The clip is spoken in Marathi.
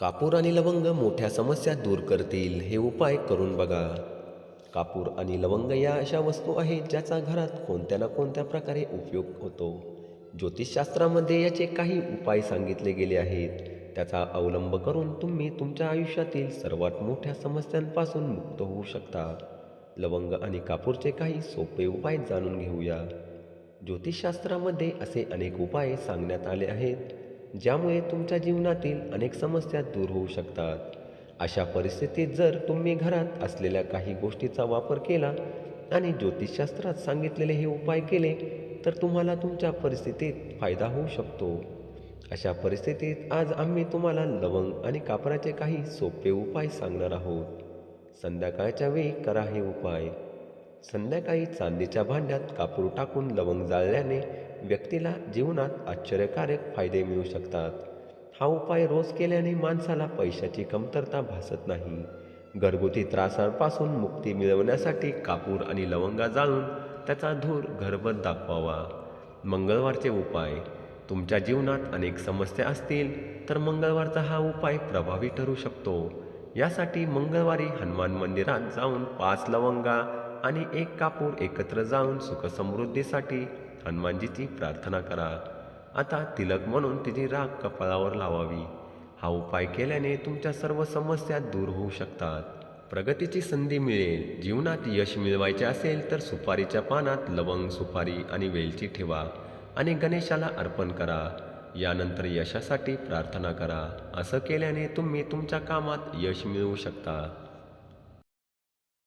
कापूर आणि लवंग मोठ्या समस्या दूर करतील हे उपाय करून बघा. कापूर आणि लवंग या अशा वस्तू आहेत ज्याचा घरात कोणत्या ना कोणत्या प्रकारे उपयोग होतो. ज्योतिषशास्त्रामध्ये याचे काही उपाय सांगितले गेले आहेत. त्याचा अवलंब करून तुम्ही तुमच्या आयुष्यातील सर्वात मोठ्या समस्यांपासून मुक्त होऊ शकता. लवंग आणि कापूरचे काही सोपे उपाय जाणून घेऊया. ज्योतिषशास्त्रामध्ये असे अनेक उपाय सांगण्यात आले आहेत. ज्यामुळे तुमच्या जीवनातील अनेक समस्या दूर होऊ शकतात. अशा परिस्थितीत जर तुम्ही घरात असलेल्या काही गोष्टीचा वापर केला आणि ज्योतिषशास्त्रात सांगितलेले हे उपाय केले तर तुम्हाला तुमच्या परिस्थितीत फायदा होऊ शकतो. अशा परिस्थितीत आज आम्ही तुम्हाला लवंग आणि कापराचे काही सोपे उपाय सांगणार आहोत. संध्याकाळच्या वेळी करा हे उपाय. संध्याकाळी चांदीच्या भांड्यात कापूर टाकून लवंग जाळल्याने व्यक्तीला जीवनात आश्चर्यकारक फायदे मिळू शकतात. हा उपाय रोज केल्याने माणसाला पैशाची कमतरता भासत नाही. घरगुती त्रासांपासून मुक्ती मिळवण्यासाठी कापूर आणि लवंगा जाळून त्याचा धूर घरभर दाखवावा. मंगळवारचे उपाय. तुमच्या जीवनात अनेक समस्या असतील तर मंगळवारचा हा उपाय प्रभावी ठरू शकतो. यासाठी मंगळवारी हनुमान मंदिरात जाऊन पाच लवंगा आणि एक कापूर एकत्र जाऊन सुखसमृद्धीसाठी हनुमानजीची प्रार्थना करा. आता तिलक म्हणून तिची राग कपाळावर लावावी. हा उपाय केल्याने तुमच्या सर्व समस्या दूर होऊ शकतात. प्रगतीची संधी मिळेल. जीवनात यश मिळवायचे असेल तर सुपारीच्या पानात लवंग सुपारी आणि वेलची ठेवा आणि गणेशाला अर्पण करा. यानंतर यशासाठी प्रार्थना करा. असं केल्याने तुम्ही तुमच्या कामात यश मिळवू शकता.